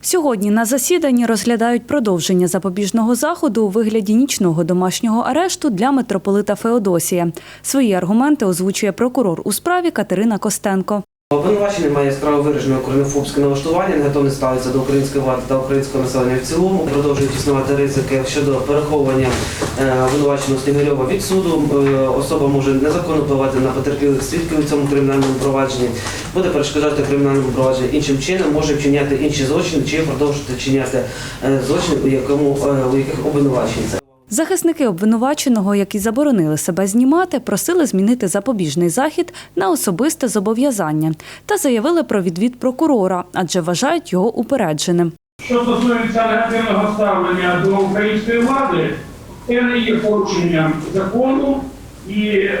Сьогодні на засіданні розглядають продовження запобіжного заходу у вигляді нічного домашнього арешту для митрополита Феодосія. Свої аргументи озвучує прокурор у справі Катерина Костенко. Обвинувачений має яскраво виражене українофобське налаштування, негативно ставиться до української влади та українського населення в цілому. Продовжують існувати ризики щодо переховування е, обвинуваченого Снігирьова від суду. Е, Особа може незаконно впливати на потерпілих свідків у цьому кримінальному провадженні, буде перешкоджати кримінальному провадженню іншим чином, може вчиняти інші злочини чи продовжувати вчиняти е, злочини, у якому у яких обвинувачений. Захисники обвинуваченого, які заборонили себе знімати, просили змінити запобіжний захід на особисте зобов'язання та заявили про відвід прокурора, адже вважають його упередженим. Що стосується негативного ставлення до української влади, це не є порушенням закону, і е,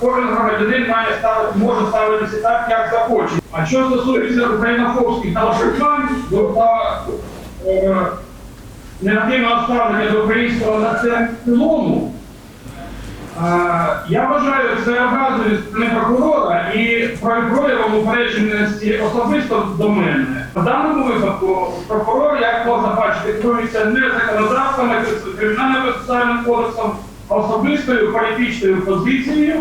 кожен громадянин має ставити, може ставитися так, як захоче. А що стосується українофобських налаштувань до та, е, негативного ставлення до українського населення в цілому, я вважаю, це образою зі сторони прокурора і про- проявом упередженості особисто до мене. В даному випадку прокурор, як можна бачити, керується не законодавством, а кримінальним процесуальним кодексом, а особистою політичною позицією.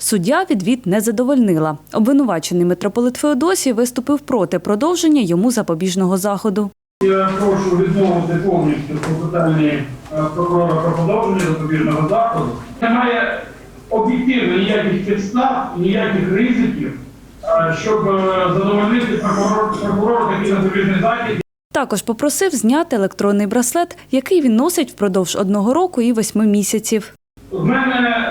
Суддя відвід не задовольнила. Обвинувачений митрополит Феодосій виступив проти продовження йому запобіжного заходу. Я прошу відмовити повністю клопотання е, прокурора про подовження запобіжного заходу. Немає об'єктивно ніяких підстав, ніяких ризиків, е, щоб е, задовольнити прокурор, прокурору такий запобіжний захід. Також попросив зняти електронний браслет, який він носить впродовж одного року і восьми місяців. В мене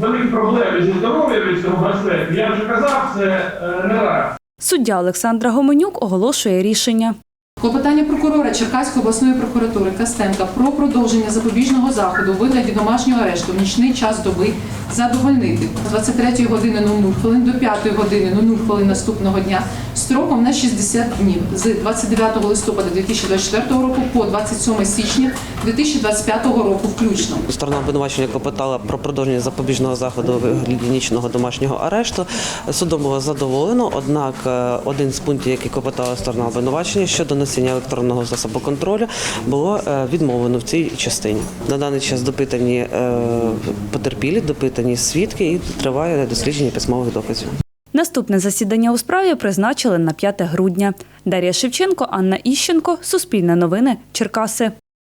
великі проблеми зі здоров'ям від цього браслету. Я вже казав це не раз. Суддя Олександра Гоменюк оголошує рішення. Клопотання прокурора Черкаської обласної прокуратури Кастенка про продовження запобіжного заходу у вигляді домашнього арешту в нічний час доби задовольнити. З 23 години 00 хвилин до 5 години 00 хвилин наступного дня строком на 60 днів з 29 листопада 2024 року по 27 січня 2025 року включно. Сторона обвинувачення клопотала про продовження запобіжного заходу у нічного домашнього арешту. Судом було задоволено, однак е, один з пунктів, який клопотала сторона обвинувачення щодо носіння електронного засобу контролю, було е, відмовлено в цій частині. На даний час допитані е, потерпілі, допитані свідки і триває дослідження письмових доказів. Наступне засідання у справі призначили на 5 грудня. Дар'я Шевченко, Анна Іщенко, Суспільне новини, Черкаси.